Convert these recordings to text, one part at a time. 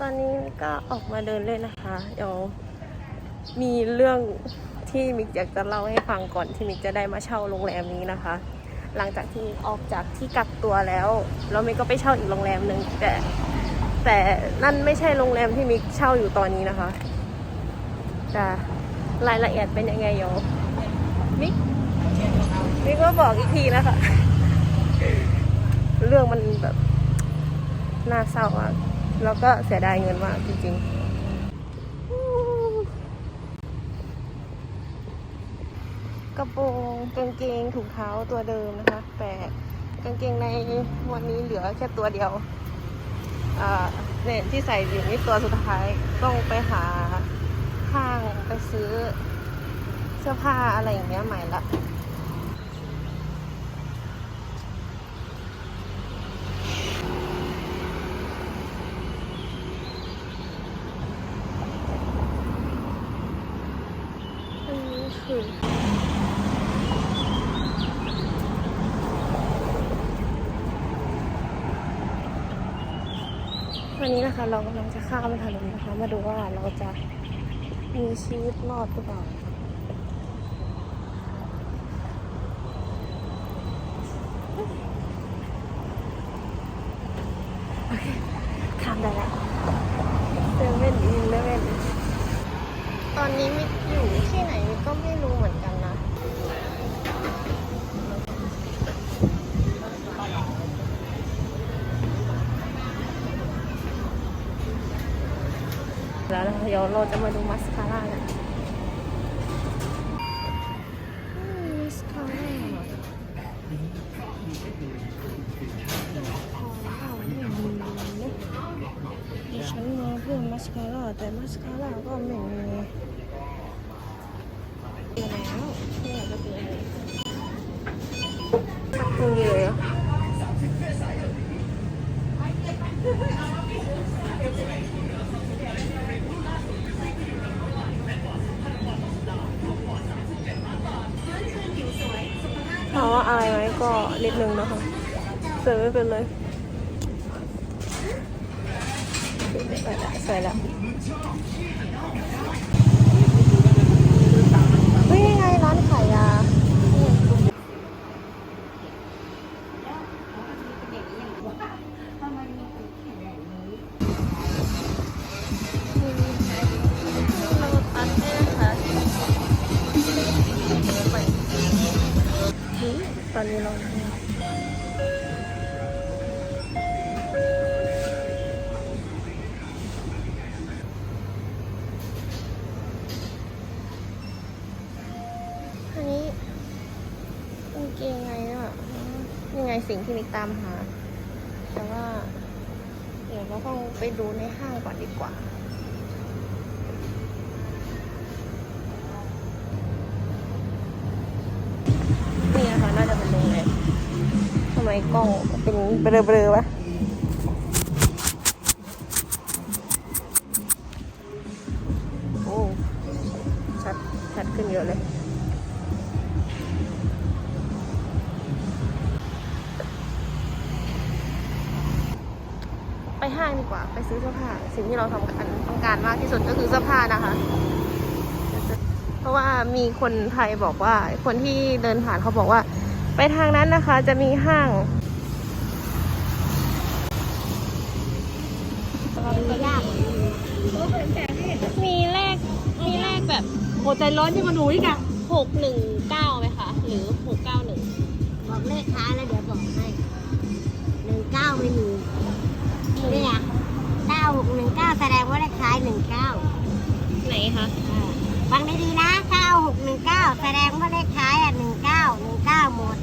ตอนนี้ก็ออกมาเดินเล่นนะคะ เดี๋ยวมีเรื่องที่มิกอยากจะเล่าให้ฟังก่อนที่มิกจะได้มาเช่าโรงแรมนี้นะคะ หลังจากที่ออกจากที่กักตัวแล้วแล้วมิกก็ไปเช่าอีกโรงแรมหนึ่งแต่แต่นั่นไม่ใช่โรงแรมที่มิกเช่าอยู่ตอนนี้นะคะแต่รายละเอียดเป็นยังไงเดี๋ยมิกมิกก็บอกอีกทีนะคะ เรื่องมันแบบน่าเศร้ามาก แล้วก็เสียดายเงินมากจริงๆกระโปรงกางเกงถุงเท้าตัวเดิมนะคะ แต่กางเกงในวันนี้เหลือแค่ตัวเดียวเนี่ยที่ใส่อยู่นี่ตัวสุดท้ายต้องไปหาห้างไปซื้อเสื้อผ้าอะไรอย่างเงี้ยใหม่ละ อัน คือวันนี้นะคะเรากำลังจะข้ามถนนนะคะ มาดูว่าเราจะมีชีวิตรอดหรือเปล่าโอเคข้ามได้แล้วเซเว่นอีเลเว่น ตอนนี้มิกอยู่ที่ไหนมิกก็ไม่รู้เหมือนกันนะ แล้วนะคะเดี๋ยวเราจะมาดูมัสคาร่ากันอืมมัสคาร่าดิฉันมาเพื่อมัสคาร่าแต่มัสคาร่าก็ไม่มี เจอแล้วไม่อยากจะเจอเลยชักตรงนี้เลยเหรอถามว่าอายไหมก็นิดนึงนะคะเสวยไม่เป็นเลยสวยละสวยละ นี่ไงร้านขายยานี่ตัดให้นะคะไปตอนนี้เรา ที่มิกตามหา แต่ว่า เดี๋ยวเราต้องไปดูในห้างก่อนดีกว่านี่นะคะน่าจะเป็นโรงแรมทำไมกล้องเป็นเบลอๆวะ สื้อผ้าสิ่งที่เราทำกันต้องการมากที่สุดก็คือเสื้อผ้านะคะ เพราะว่ามีคนไทยบอกว่า คนที่เดินผ่านเขาบอกว่า ไปทางนั้นนะคะจะมีห้างยากมีเลขมีเลขแบบโหใจร้อนที่มาหนูอีกอะหกหนึ่งเก้าไหมคะ หรือหกเก้าหนึ่งบอกเลขท้ายแล้วเดี๋ยวบอกให้หนึ่งเก้าไม่มีนี่ไงเก้าหกหนึ่งเก้าแสดงว่าเลข ท้ายหนึ่งเก้าไหนคะฟังดีๆนะเก้าหกหนึ่งเก้าแสดงว่าเลขท้ายอะหนึ่งเก้าหนึ่งเก้าหมด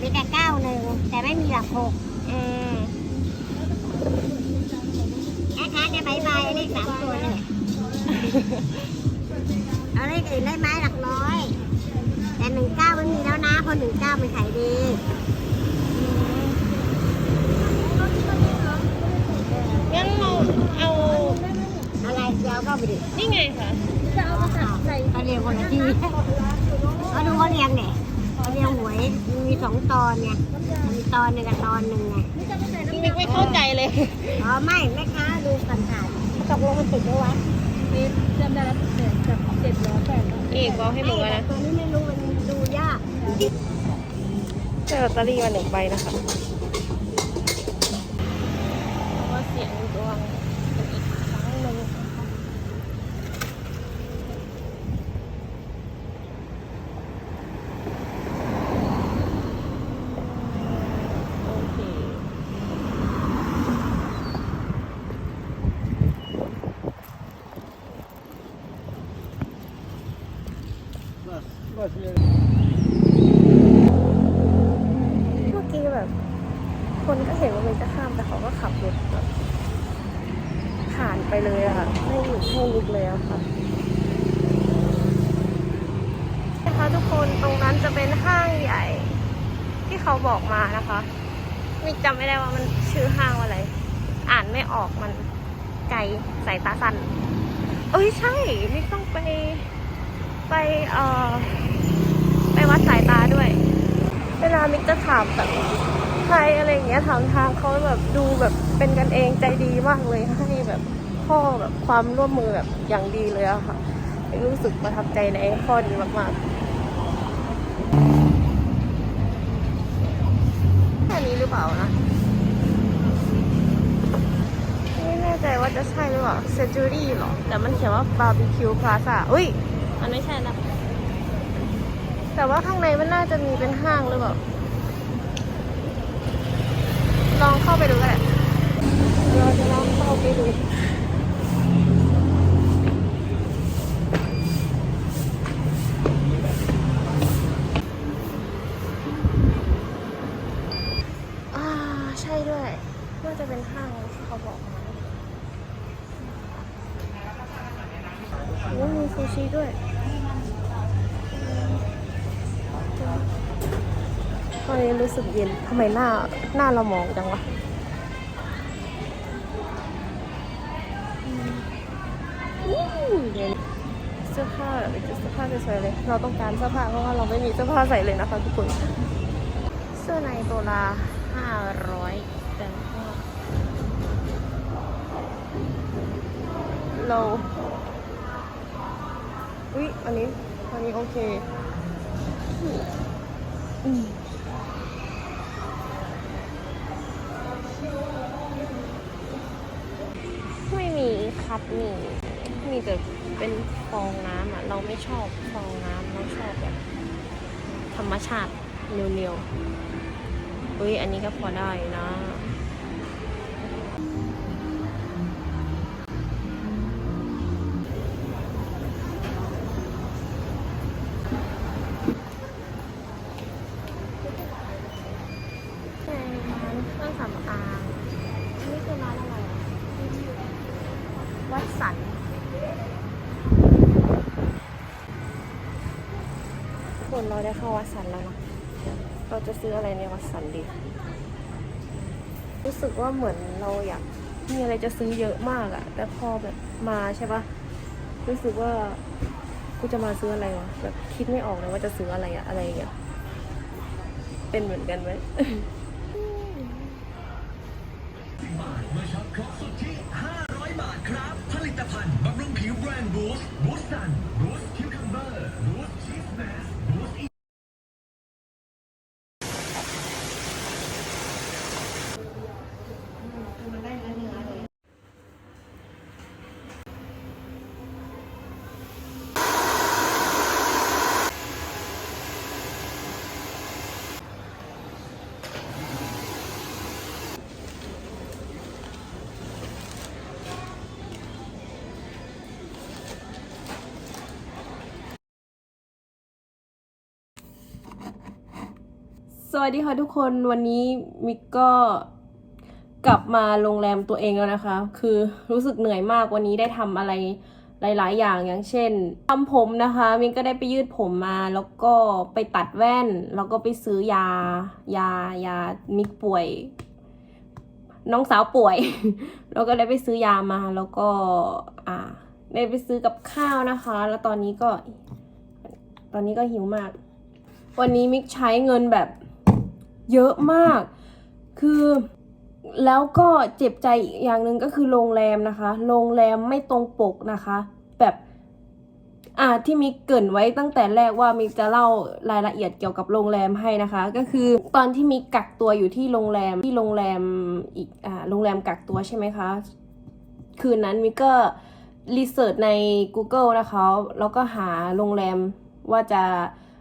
มีแต่เก้าหนึ่งแต่ไม่มีหลักหกอืมแอดท้ายจะบายบายเลขสามตัวนี่แหละเอาเลขอื่นได้ไหมหลักร้อย แต่หนึ่งเก้าไม่มีแล้วนะเพราะหนึ่งเก้ามันขายดี งั้นเราเอา อะไรเจ้าก็ไปดิ นี่ไง คะจะเอาภาษาใส่เขาเรียงคนละทีเขาดูเขาเรียงเนี่ยเขาเรียงหวยมันมีสองตอนไงมีตอนหนึ่งกับตอนหนึ่งไงพี่มิกไม่เข้าใจเลยอ๋อไม่แม่ค้าดูผ่านๆตกลงมันติดไหมวะจำได้แล้วเจ็ดกับเจ็ดร้อยแปดร้อยเอกบอกให้หนูไม่นะแต่ตัวนี้ไม่รู้มันดูยากเจอลอตเตอรี่มาหนึ่งใบนะคะแล้วก็เสียงดวงเป็นอีกครั้งหนึ่งนะคะโอเค เมื่อกี้แบบ คนก็เห็นว่ามันจะข้ามแต่เขาก็ขับรถแบบผ่านไปเลยอะค่ะไม่หยุดให้ลุกเลยอะค่ะนะคะทุกคนตรงนั้นจะเป็นห้างใหญ่ ที่เขาบอกมานะคะมิกจำไม่ได้ว่ามันชื่อห้างอะไร อ่านไม่ออกมันไกลสายตาสั้นเอ้ยใช่มิกต้องไป ไปเอ่อไปวัดสายตาด้วย เวลามิกจะถามแบบใครอะไรอย่างเงี้ยถามทางเขาแบบดูแบบเป็นกันเองใจดีมากเลยให้แบบข้อแบบความร่วมมือแบบอย่างดีเลยอะค่ะรู้สึกประทับใจในข้อนี้มากๆแค่นี้หรือเปล่านะไม่แน่ใจว่าจะใช่หรือเปล่าเซจูรี่หรอ แต่มันเขียนว่าบาร์บีคิวพลาซ่าอุ้ย มันไม่ใช่นะแต่ว่าข้างในมันน่าจะมีเป็นห้างหรือเปล่า ลองเข้าไปดูกันแหละเราจะลองเข้าไปดูอ่าใช่ด้วย น่าจะเป็นห้างที่เขาบอกมา โอ้มีซูชิด้วยตอนนี้รู้สึกเย็นทำไมหน้าหน้าเรามองจังวะเสื้อผ้าเสื้อผ้าสวยๆเลย เราต้องการเสื้อผ้าเพราะว่าเราไม่มีเสื้อผ้าใส่เลยนะคะทุกคน เสื้อในตัวละห้าร้อยแต่ว่าเรา อุ๊ยอันนี้อันนี้โอเคอืมไม่มีคัดมีมีแต่เป็นฟองน้ำอะ เราไม่ชอบฟองน้ำเราชอบแบบ ธรรมชาติเนียวๆอุ้ยอันนี้ก็พอได้นะ คนเราได้เข้าวัดสันแล้วนะเราจะซื้ออะไรในวัดสันดี รู้สึกว่าเหมือนเราอยากมีอะไรจะซื้อเยอะมากอะแต่พอแบบมาใช่ปะรู้สึกว่ากูจะมาซื้ออะไรวะแบบคิดไม่ออกเลยว่าจะซื้ออะไรอะอะไรอย่างเงี้ยเป็นเหมือนกันไหม วัสดีค่ะทุกคนวันนี้มิกก็กลับมาโรงแรมตัวเองแล้วนะคะ คือรู้สึกเหนื่อยมากวันนี้ได้ทำอะไรหลาย ๆ อย่างอย่างเช่นทำผมนะคะมิกก็ได้ไปยืดผมมาแล้วก็ไปตัดแว่น แล้วก็ไปซื้อยา ยายามิกป่วย น้องสาวป่วย แล้วก็ได้ไปซื้อยามาแล้วก็อ่าได้ไปซื้อกับข้าวนะคะ แล้วตอนนี้ก็ ตอนนี้ก็หิวมากวันนี้มิกใช้เงินแบบ เยอะมาก คือแล้วก็เจ็บใจอีกอย่างหนึ่งก็คือโรงแรมนะคะ โรงแรมไม่ตรงปกนะคะ แบบอ่าที่มิกเกินไว้ตั้งแต่แรกว่ามิกจะเล่ารายละเอียดเกี่ยวกับโรงแรมให้นะคะ ก็คือตอนที่มิกกักตัวอยู่ที่โรงแรมที่โรงแรมอีกอ่าโรงแรมกักตัวใช่ไหมคะ คืนนั้นมิกก็รีเสิร์ชใน Google นะคะ แล้วก็หาโรงแรมว่าจะ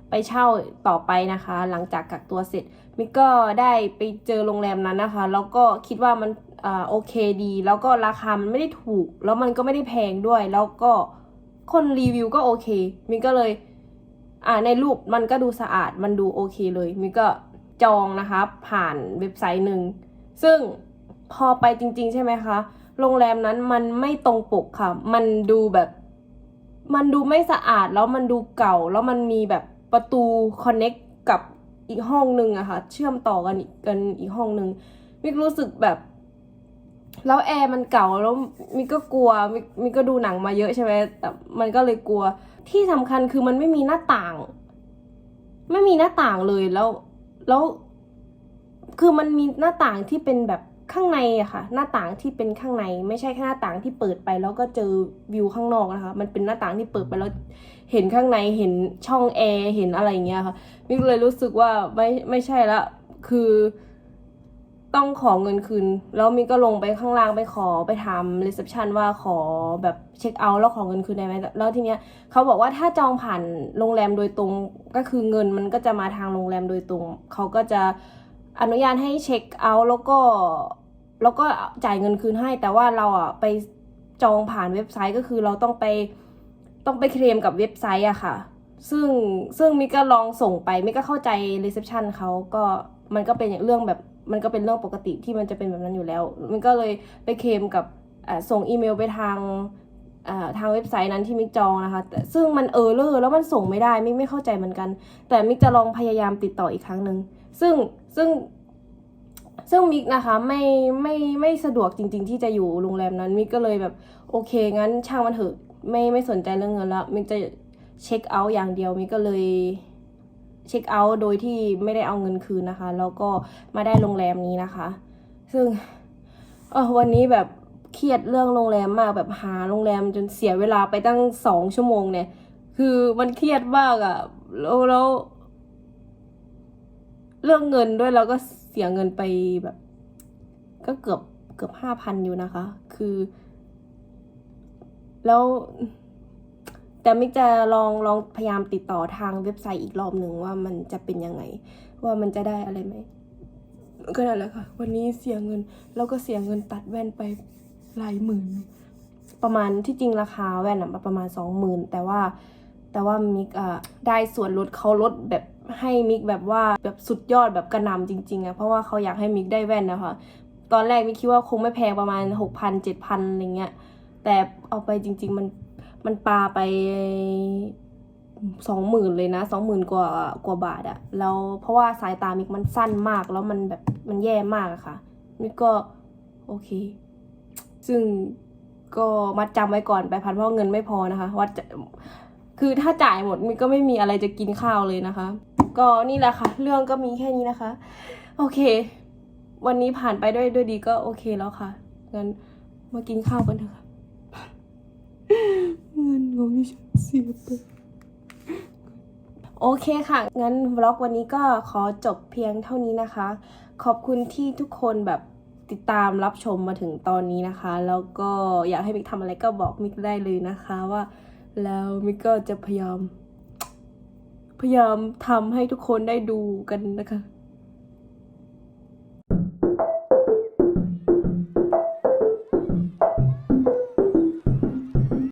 ไปเช่าต่อไปนะคะ หลังจากกักตัวเสร็จ มิกก็ได้ไปเจอโรงแรมนั้นนะคะ แล้วก็คิดว่ามันอ่าโอเคดี แล้วก็ราคามันไม่ได้ถูก แล้วมันก็ไม่ได้แพงด้วย แล้วก็คนรีวิวก็โอเค มิกก็เลย อ่าในรูปมันก็ดูสะอาด มันดูโอเคเลย มิกก็จองนะคะ ผ่านเว็บไซต์หนึ่ง ซึ่งพอไปจริง ๆ ใช่ไหมคะ โรงแรมนั้นมันไม่ตรงปกค่ะ มันดูแบบ มันดูไม่สะอาด แล้วมันดูเก่า แล้วมันมีแบบประตูคอนเน็กกับ อีกห้องหนึ่งอะค่ะเชื่อมต่อกันกันอีกห้องหนึ่งมิกรู้สึกแบบ แล้วแอร์มันเก่าแล้วมิกก็กลัวมิกมิกก็ดูหนังมาเยอะใช่ไหมแต่มันก็เลยกลัว ที่สำคัญคือมันไม่มีหน้าต่าง ไม่มีหน้าต่างเลยแล้วแล้วคือมันมีหน้าต่างที่เป็นแบบ ข้างในอะค่ะ หน้าต่างที่เป็นข้างในไม่ใช่แค่หน้าต่างที่เปิดไป แล้วก็เจอวิวข้างนอกนะคะ มันเป็นหน้าต่างที่เปิดไปแล้วเห็นข้างในเห็นช่องแอร์เห็นอะไรอย่างเงี้ยค่ะมิกเลยรู้สึกว่าไม่ไม่ใช่ละคือต้องขอเงินคืน แล้วมิกก็ลงไปข้างล่างไปขอไปถามรีเซพชันว่าขอแบบเช็คเอาท์แล้วขอเงินคืนได้ไหมแล้วทีเนี้ยเขาบอกว่าถ้าจองผ่านโรงแรมโดยตรงก็คือเงินมันก็จะมาทางโรงแรมโดยตรงเขาก็จะ อนุญาตให้เช็คเอาท์แล้วก็แล้วก็จ่ายเงินคืนให้ แต่ว่าเราอะไปจองผ่านเว็บไซต์ก็คือเราต้องไปต้องไปเคลมกับเว็บไซต์อะค่ะ ซึ่งซึ่งมิกก็ลองส่งไปมิกก็เข้าใจรีเซพชันเขาก็มันก็เป็นเรื่องแบบมันก็เป็นเรื่องปกติที่มันจะเป็นแบบนั้นอยู่แล้ว มันก็เลยไปเคลมกับส่งอีเมลไปทางทางเว็บไซต์นั้นที่มิกจองนะคะ แต่ซึ่งมันเออร์เลอร์แล้วมันส่งไม่ได้มิกไม่เข้าใจเหมือนกัน แต่มิกจะลองพยายามติดต่ออีกครั้งหนึ่ง ซึ่งซึ่งซึ่งมิกนะคะไม่ไม่ไม่สะดวกจริง ๆ ที่จะอยู่โรงแรมนั้นมิกก็เลยแบบโอเคงั้นช่างมันเถอะไม่ไม่สนใจเรื่องเงินแล้วมิกจะเช็คเอาท์อย่างเดียวมิกก็เลยเช็คเอาท์โดยที่ไม่ได้เอาเงินคืนนะคะ แล้วก็มาได้โรงแรมนี้นะคะ ซึ่งเออวันนี้แบบเครียดเรื่องโรงแรมมากแบบหาโรงแรมจนเสียเวลาไปตั้งสองชั่วโมงเนี่ย คือมันเครียดมากอะ่ะแล้วแล้ว เรื่องเงินด้วยเราก็เสียเงินไปแบบ ก็เกือบเกือบห้าพันอยู่นะคะ คือ แล้ว แต่มิกจะลองลองพยายามติดต่อทางเว็บไซต์อีกรอบหนึ่งว่ามันจะเป็นยังไง ว่ามันจะได้อะไรไหมก็นั่นแหละค่ะ วันนี้เสียเงิน แล้วก็เสียเงินตัดแว่นไปหลายหมื่น ประมาณที่จริงราคาแว่นอะประมาณสองหมื่นแต่ว่าแต่ว่ามิกอะได้ส่วนลดเขาลดแบบ ให้มิกแบบว่าแบบสุดยอดแบบกระนำจริงๆอะเพราะว่าเขาอยากให้มิกได้แว่นนะคะตอนแรกมิกคิดว่าคงไม่แพงประมาณหกพันเจ็ดพันอะไรเงี้ยแต่เอาไปจริง ๆ มันมันปาไปสองหมื่นเลยนะสองหมื่นกว่ากว่าบาทอะแล้วเพราะว่าสายตามิกมันสั้นมากแล้วมันแบบมันแย่มากอะค่ะมิกก็โอเค ซึ่งก็มัดจำไว้ก่อนไปพันเพราะเงินไม่พอนะคะวัดคือถ้าจ่ายหมดมินก็ไม่มีอะไรจะกินข้าวเลยนะคะ ก็นี่แหละค่ะ เรื่องก็มีแค่นี้นะคะ โอเค วันนี้ผ่านไปด้วยด้วยดีก็โอเคแล้วค่ะงั้นมากินข้าวกันเถอะค่ะเงินของที่ฉันเสียไปโอเคค่ะ งั้นวล็อกวันนี้ก็ขอจบเพียงเท่านี้นะคะ ขอบคุณที่ทุกคนแบบติดตามรับชมมาถึงตอนนี้นะคะ แล้วก็อยากให้มิกทำอะไรก็บอกมิกได้เลยนะคะว่า แล้วมิกก็จะพยายาม พยายามทำให้ทุกคนได้ดูกันนะคะ